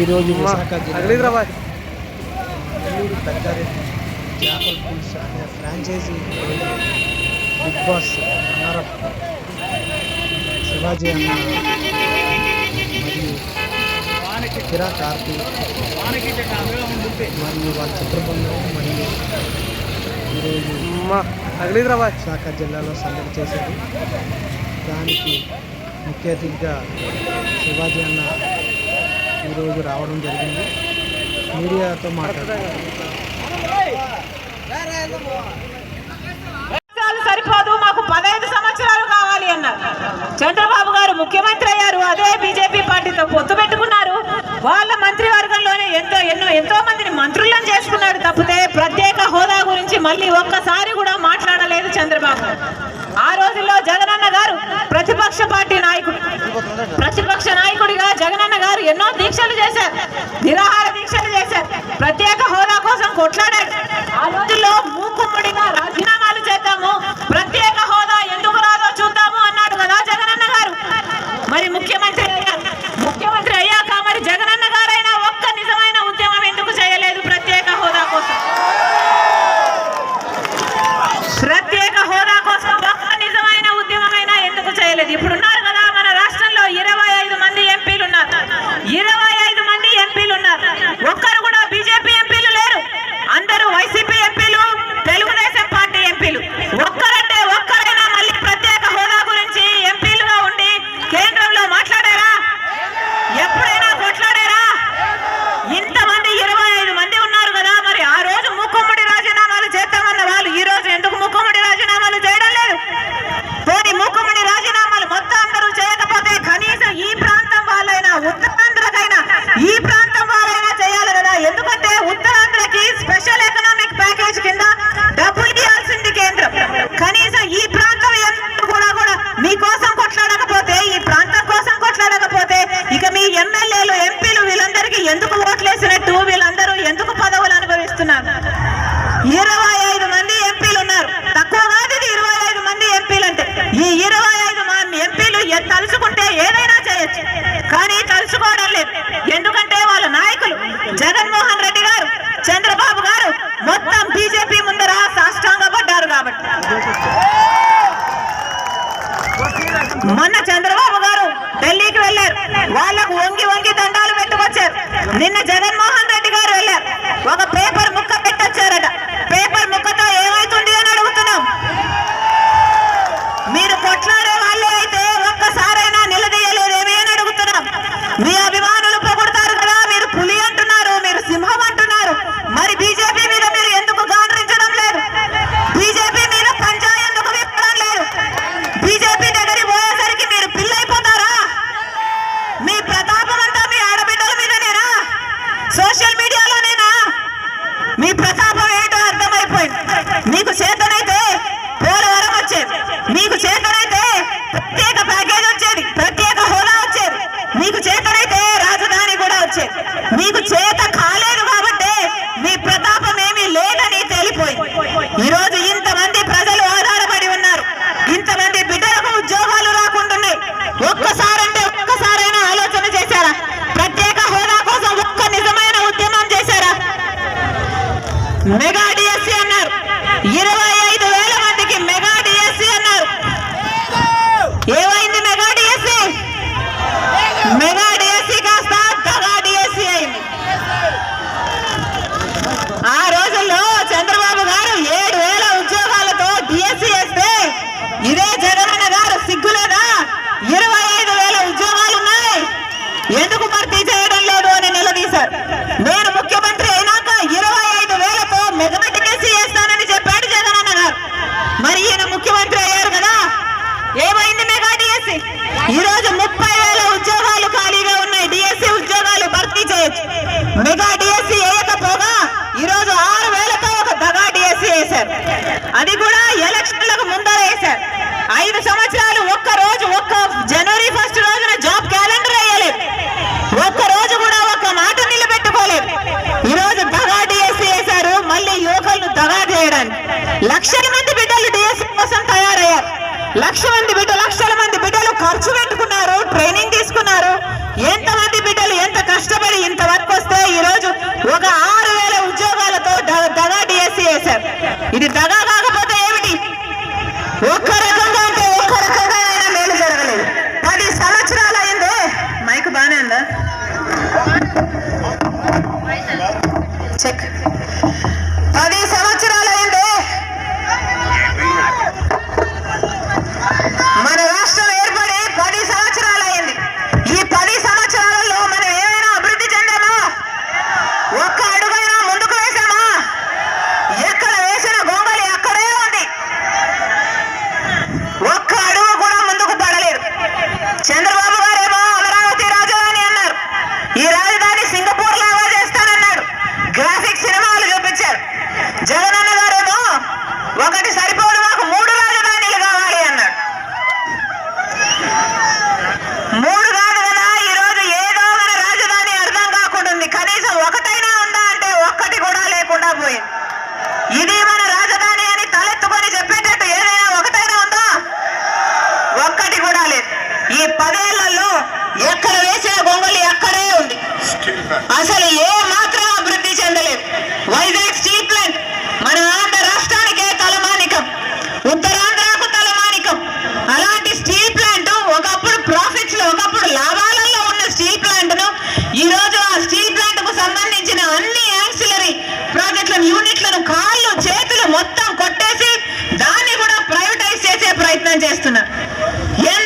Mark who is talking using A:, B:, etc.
A: ఈరోజు విశాఖ జిల్లా పెద్దారెడ్డి చేపల పులుసు అనే ఫ్రాంచైజీ బిగ్ బాస్ అన్నారప్ శివాజీ అన్న మరియు కిరా కార్తి మరియు వాళ్ళ చిత్రబృందం మరియు ఈరోజు
B: హైదరాబాద్
A: శాఖ జిల్లాలో సందడి చేశారు. దానికి ముఖ్య అతిథిగా శివాజీ అన్న ఈరోజు రావడం జరిగింది. మీడియాతో మాట్లాడారు
C: సరిపోదు మాకు పదహైదు సంవత్సరాలు కావాలి అన్నారు. చంద్రబాబు గారు ముఖ్యమంత్రి అయ్యారు అదే బీజేపీ పార్టీతో పొత్తు పెట్టుకున్నారు. వాళ్ళ మంత్రివర్గంలోనే ఎంతో ఎన్నో ఎంతో మందిని మంత్రులను చేసుకున్నాడు తప్పితే ప్రత్యేక హోదా గురించి మళ్ళీ ఒక్కసారి కూడా మాట్లాడలేదు చంద్రబాబు. ఆ రోజుల్లో జగనన్న గారు ప్రతిపక్ష పార్టీ నాయకుడు. ప్రతిపక్ష నాయకుడిగా జగనన్న గారు ఎన్నో దీక్షలు చేశారు. నిరాహార దీక్షలు చేశారు. ప్రత్యేక హోదా కోసం కొట్లాడారు. ఎందుకు ఓట్లేసిన టూ వీళ్ళందరూ ఎందుకు పదవులు అనుభవిస్తున్నారు? ఇరవై আরে না Saya. ఈ రోజు ముప్పై వేల ఉద్యోగాలు ఖాళీగా ఉన్నాయి. డిఎస్సి ఉద్యోగాలు భర్తీ చేయొచ్చు. మెగా డిఎస్సి వేయకపోగా ఈ రోజు ఆరు వేలతో ఒక దగా డిఎస్సి వేశారు. అది కూడా ఎలక్షన్లకు ముందర వేశారు. ఐదు సంవత్సరాలు ఒక్క రోజు ఒక్క జనవరి ఫస్ట్ రోజున జాబ్ క్యాలెండర్ వేయలేదు. ఒక్క రోజు కూడా ఒక్క మాట నిలబెట్టుకోలేదు. ఈ రోజు దగా డిఎస్సి వేశారు. మళ్ళీ యువకులను దగా చేయడానికి. లక్షల మంది బిడ్డలు డిఎస్సి కోసం తయారయ్యారు. లక్ష మంది
D: என்